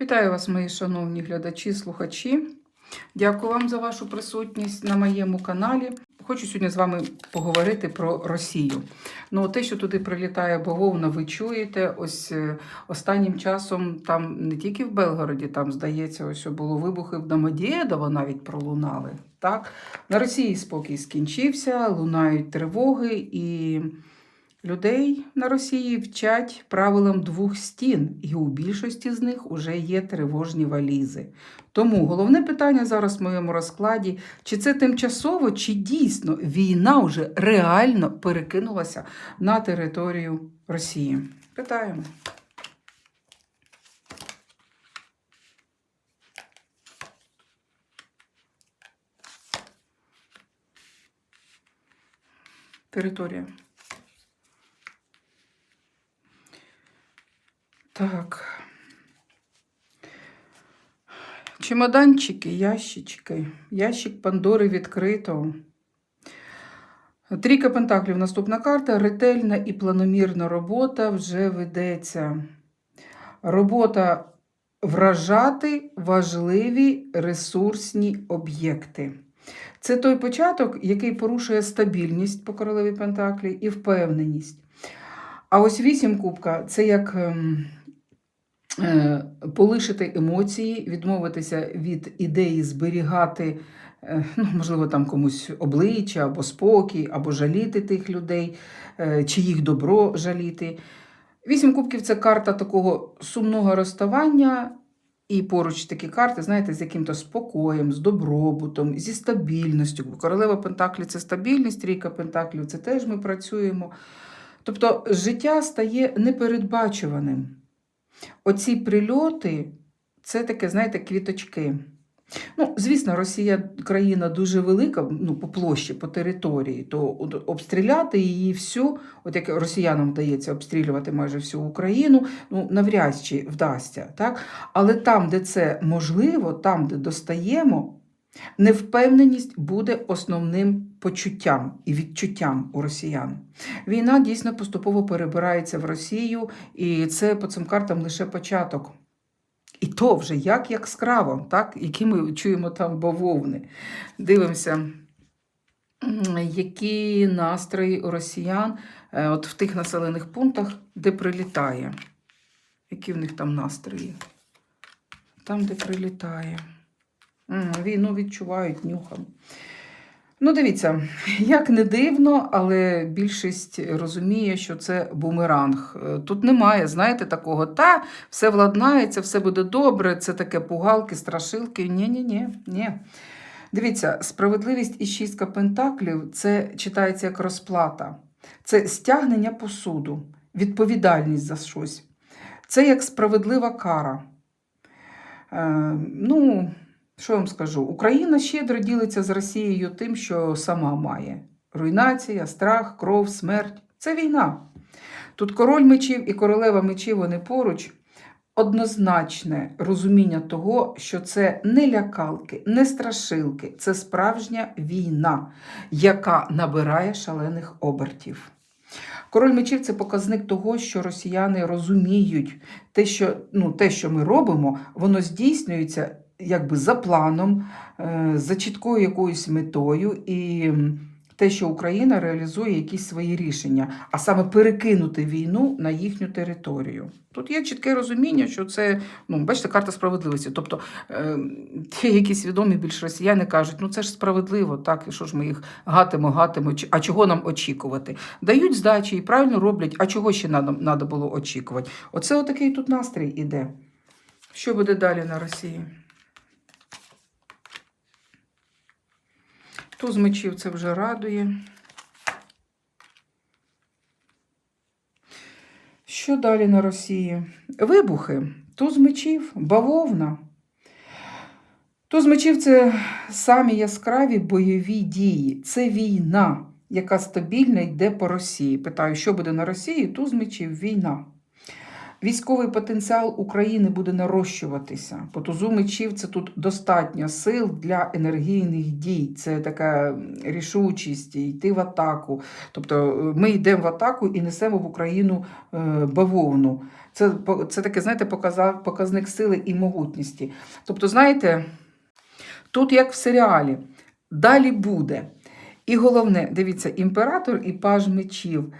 Вітаю вас, мої шановні глядачі, слухачі. Дякую вам за вашу присутність на моєму каналі. Хочу сьогодні з вами поговорити про Росію. Ну, те, що туди прилітає бавовна, ви чуєте. Ось е, останнім часом там не тільки в Белгороді, там здається, ось було вибухи в Домодєдово навіть пролунали. Так? На Росії спокій скінчився, лунають тривоги і. Людей на Росії вчать правилам двох стін, і у більшості з них вже є тривожні валізи. Тому головне питання зараз в моєму розкладі: чи це тимчасово, чи дійсно війна вже реально перекинулася на територію Росії? Питаємо. Територія. Так. Чемоданчики, ящички. Ящик Пандори відкрито. Трійка Пентаклів. Наступна карта. Ретельна і планомірна робота вже ведеться. Робота вражати важливі ресурсні об'єкти. Це той початок, який порушує стабільність по королеві Пентаклі і впевненість. А ось вісім кубка це як ем, полишити емоції, відмовитися від ідеї зберігати, е, ну, можливо, там комусь обличчя або спокій, або жаліти тих людей, е, чи їх добро жаліти. Вісім кубків це карта такого сумного розставання. І поруч такі карти, знаєте, з яким-то спокоєм, з добробутом, зі стабільністю. Королева Пентаклі це стабільність, трійка Пентаклів це теж ми працюємо. Тобто життя стає непередбачуваним. Оці прильоти це таке, знаєте, квіточки. Ну, звісно, Росія країна дуже велика, ну, по площі, по території, то обстріляти її всю, от як росіянам вдається обстрілювати майже всю Україну, ну, навряд чи вдасться. Так? Але там, де це можливо, там, де достаємо, невпевненість буде основним почуттям і відчуттям у росіян. Війна дійсно поступово перебирається в Росію, і це по цим картам лише початок. І то вже як яскраво, так, які ми чуємо там бавовни. Дивимося, які настрої у росіян е, от в тих населених пунктах, де прилітає. Які в них там настрої? Там, де прилітає. Війну відчувають нюхом. Ну, дивіться, як не дивно, але більшість розуміє, що це бумеранг. Е, Тут немає, знаєте, такого, та все владнається, все буде добре, це таке пугалки, страшилки. Ні-ні-ні. ні. Дивіться, справедливість і шістка пентаклів це читається як розплата, це стягнення посуду, відповідальність за щось. Це як справедлива кара. Е, ну, що я вам скажу? Україна щедро ділиться з Росією тим, що сама має: руйнація, страх, кров, смерть це війна. Тут король мечів і королева мечів вони поруч. Однозначне розуміння того, що це не лякалки, не страшилки, це справжня війна, яка набирає шалених обертів. Король мечів це показник того, що росіяни розуміють те, що, ну, те, що ми робимо, воно здійснюється якби за планом, е, за чіткою якоюсь метою, і те, що Україна реалізує якісь свої рішення, а саме перекинути війну на їхню територію. Тут є чітке розуміння, що це, ну, бачите, карта справедливості. Тобто е, ті, які свідомі більш росіяни кажуть, ну це ж справедливо, так, і що ж ми їх гатимо, гатимо, а чого нам очікувати? Дають здачі і правильно роблять, а чого ще треба було очікувати? Оце отакий тут настрій іде. Що буде далі на Росії? Туз мечів це вже радує. Що далі на Росії? Вибухи, туз мечів, бавовна. Туз мечів це самі яскраві бойові дії. Це війна, яка стабільно йде по Росії. Питаю, що буде на Росії? Туз мечів, війна. Військовий потенціал України буде нарощуватися. По тузу мечів це тут достатньо сил для енергійних дій. Це така рішучість, йти в атаку. Тобто е, ми йдемо в атаку і несемо в Україну е, бавовну. Це, це таке, знаєте, показа- показник сили і могутності. Тобто, знаєте, тут як в серіалі, далі буде. І головне, дивіться, імператор і паж мечів.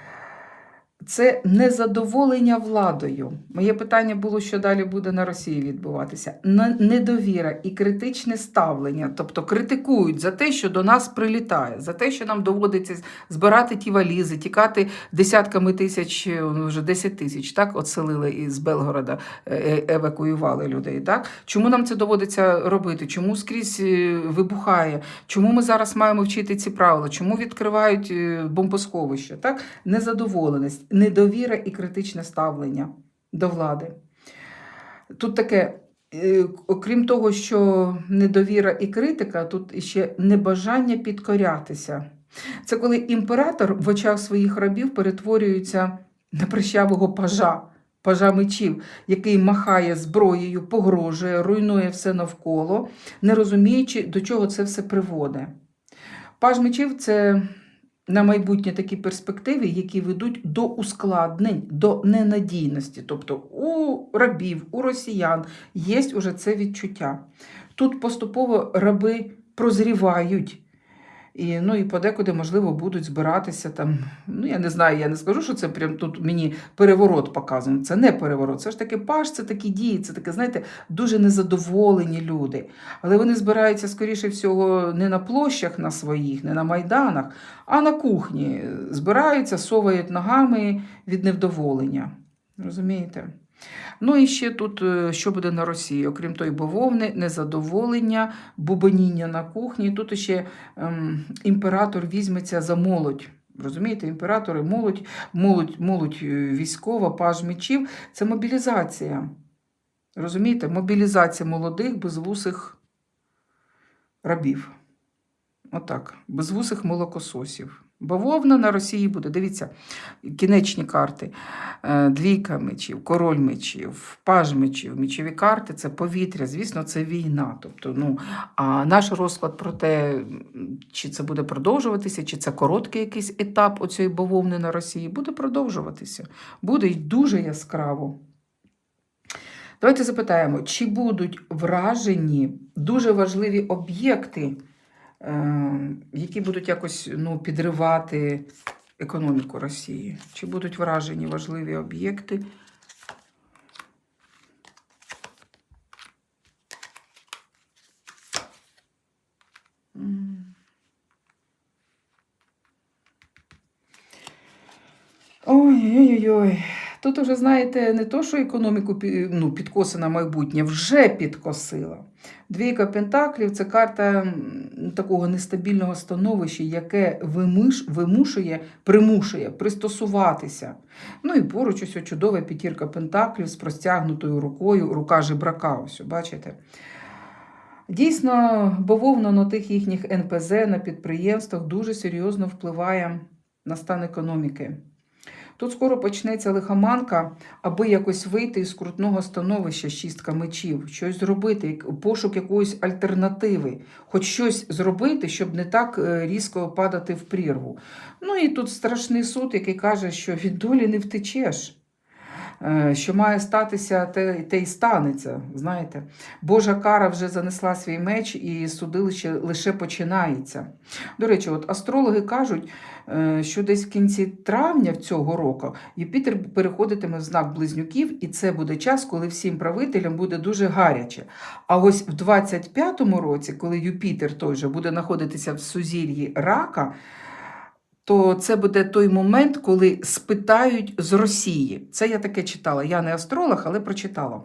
Це незадоволення владою. Моє питання було, що далі буде на Росії відбуватися. Недовіра і критичне ставлення, тобто критикують за те, що до нас прилітає, за те, що нам доводиться збирати ті валізи, тікати десятками тисяч, ну, вже 10 тисяч, так, отселили із Белгорода, е, е, евакуювали людей. Так? Чому нам це доводиться робити? Чому скрізь е, вибухає? Чому ми зараз маємо вчити ці правила? Чому відкривають е, бомбосховища? Так? Незадоволеність, недовіра і критичне ставлення до влади. Тут таке, е, окрім того, що недовіра і критика, тут ще небажання підкорятися. Це коли імператор в очах своїх рабів перетворюється на прищавого пажа, пажа мечів, який махає зброєю, погрожує, руйнує все навколо, не розуміючи, до чого це все приводить. Паж мечів це на майбутнє такі перспективи, які ведуть до ускладнень, до ненадійності. Тобто у рабів, у росіян є уже це відчуття. Тут поступово раби прозрівають. І, ну, і подекуди, можливо, будуть збиратися там. Ну, я не знаю, я не скажу, що це прям тут мені переворот показано. Це не переворот. Це ж таки паш, це такі дії, це таке, знаєте, дуже незадоволені люди. Але вони збираються, скоріше всього, не на площах на своїх, не на майданах, а на кухні. Збираються, совають ногами від невдоволення. Розумієте? Ну і ще тут, е, що буде на Росії, окрім тої бавовни, незадоволення, бубоніння на кухні. Тут ще ем, імператор візьметься за молодь. Розумієте, імператори, молодь, молодь, молодь е, військова, паж мечів це мобілізація. Розумієте, мобілізація молодих, безвусих рабів. Отак, безвусих молокососів. Бавовна на Росії буде. Дивіться, кінечні карти. Е, Двійка мечів, король мечів, паж мечів, мечові карти це повітря. Звісно, це війна. Тобто, ну, а наш розклад про те, чи це буде продовжуватися, чи це короткий якийсь етап оцієї бавовни на Росії, буде продовжуватися. Буде й дуже яскраво. Давайте запитаємо, чи будуть вражені дуже важливі об'єкти, які будуть якось ну, підривати економіку Росії? Чи будуть вражені важливі об'єкти? Ой-ой-ой. Тут уже, знаєте, не то, що економіку ну, підкоси на майбутнє, вже підкосила. Двійка Пентаклів це карта такого нестабільного становища, яке вимиш, вимушує, примушує пристосуватися. Ну і поруч ось чудова п'ятірка Пентаклів з простягнутою рукою, рука жебрака, ось, бачите. Дійсно, бавовна на тих їхніх НПЗ на підприємствах дуже серйозно впливає на стан економіки. Тут скоро почнеться лихоманка, аби якось вийти із крутного становища шістка мечів, щось зробити, пошук якоїсь альтернативи, хоч щось зробити, щоб не так е, різко падати в прірву. Ну і тут страшний суд, який каже, що від долі не втечеш. Е, Що має статися, те, те й станеться. Знаєте, Божа кара вже занесла свій меч, і судилище лише починається. До речі, от астрологи кажуть, е, що десь в кінці травня цього року Юпітер переходитиме в знак близнюків, і це буде час, коли всім правителям буде дуже гаряче. А ось в 25-му році, коли Юпітер той же буде знаходитися в сузір'ї рака, то це буде той момент, коли спитають з Росії. Це я таке читала. Я не астролог, але прочитала.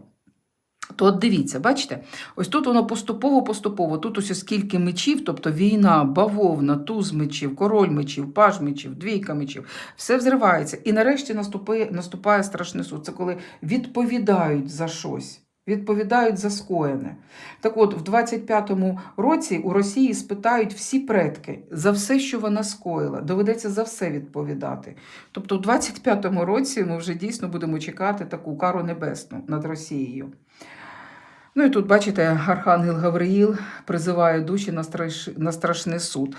То от дивіться, бачите, ось тут воно поступово-поступово. Тут ось скільки мечів, тобто війна, бавовна, туз мечів, король мечів, паж мечів, двійка мечів, все взривається. І нарешті наступає, наступає страшний суд. Це коли відповідають за щось. Відповідають за скоєне. Так от, в 25-му році у Росії спитають всі предки за все, що вона скоїла. Доведеться за все відповідати. Тобто, в 25-му році ми вже дійсно будемо чекати таку кару небесну над Росією. Ну і тут, бачите, Архангел Гавриїл призиває душі на, страш... на страшний суд.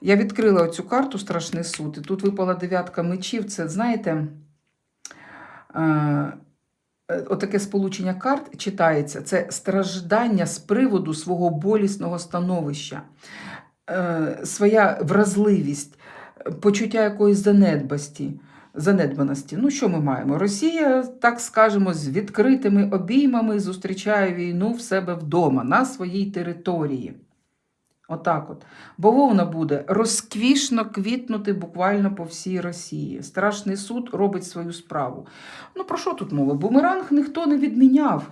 Я відкрила цю карту Страшний суд, і тут випала дев'ятка мечів. Це, знаєте, е, отаке сполучення карт читається: це страждання з приводу свого болісного становища, е, своя вразливість, почуття якоїсь занедбасті. Занедбаності. Ну, що ми маємо? Росія, так скажемо, з відкритими обіймами зустрічає війну в себе вдома, на своїй території. Отак от. Бавовна буде розквішно квітнути буквально по всій Росії. Страшний суд робить свою справу. Ну, про що тут мова? Бумеранг ніхто не відміняв.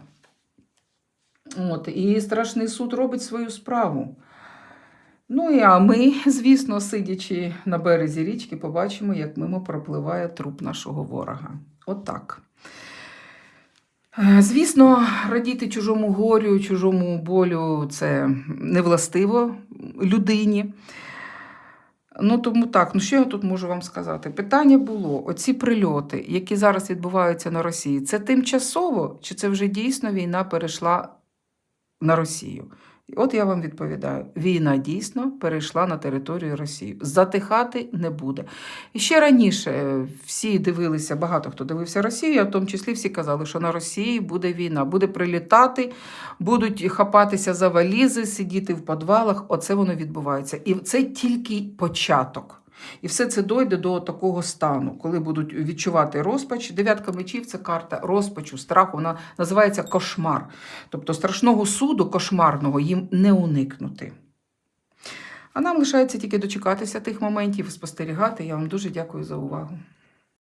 От, і страшний суд робить свою справу. Ну і а ми, звісно, сидячи на березі річки, побачимо, як мимо пропливає труп нашого ворога. Отак. Е, Звісно, радіти чужому горю, чужому болю це невластиво людині. Ну, тому так, ну що я тут можу вам сказати? Питання було: оці прильоти, які зараз відбуваються на Росії, це тимчасово, чи це вже дійсно війна перейшла на Росію? От я вам відповідаю: війна дійсно перейшла на територію Росії. Затихати не буде. І ще раніше е, всі дивилися, багато хто дивився Росію, а в тому числі всі казали, що на Росії буде війна, буде прилітати, будуть хапатися за валізи, сидіти в підвалах. Оце воно відбувається. І це тільки початок. І все це дойде до такого стану, коли будуть відчувати розпач. Дев'ятка мечів це карта розпачу, страху. Вона називається кошмар. Тобто страшного суду, кошмарного їм не уникнути. А нам лишається тільки дочекатися тих моментів і спостерігати. Я вам дуже дякую за увагу.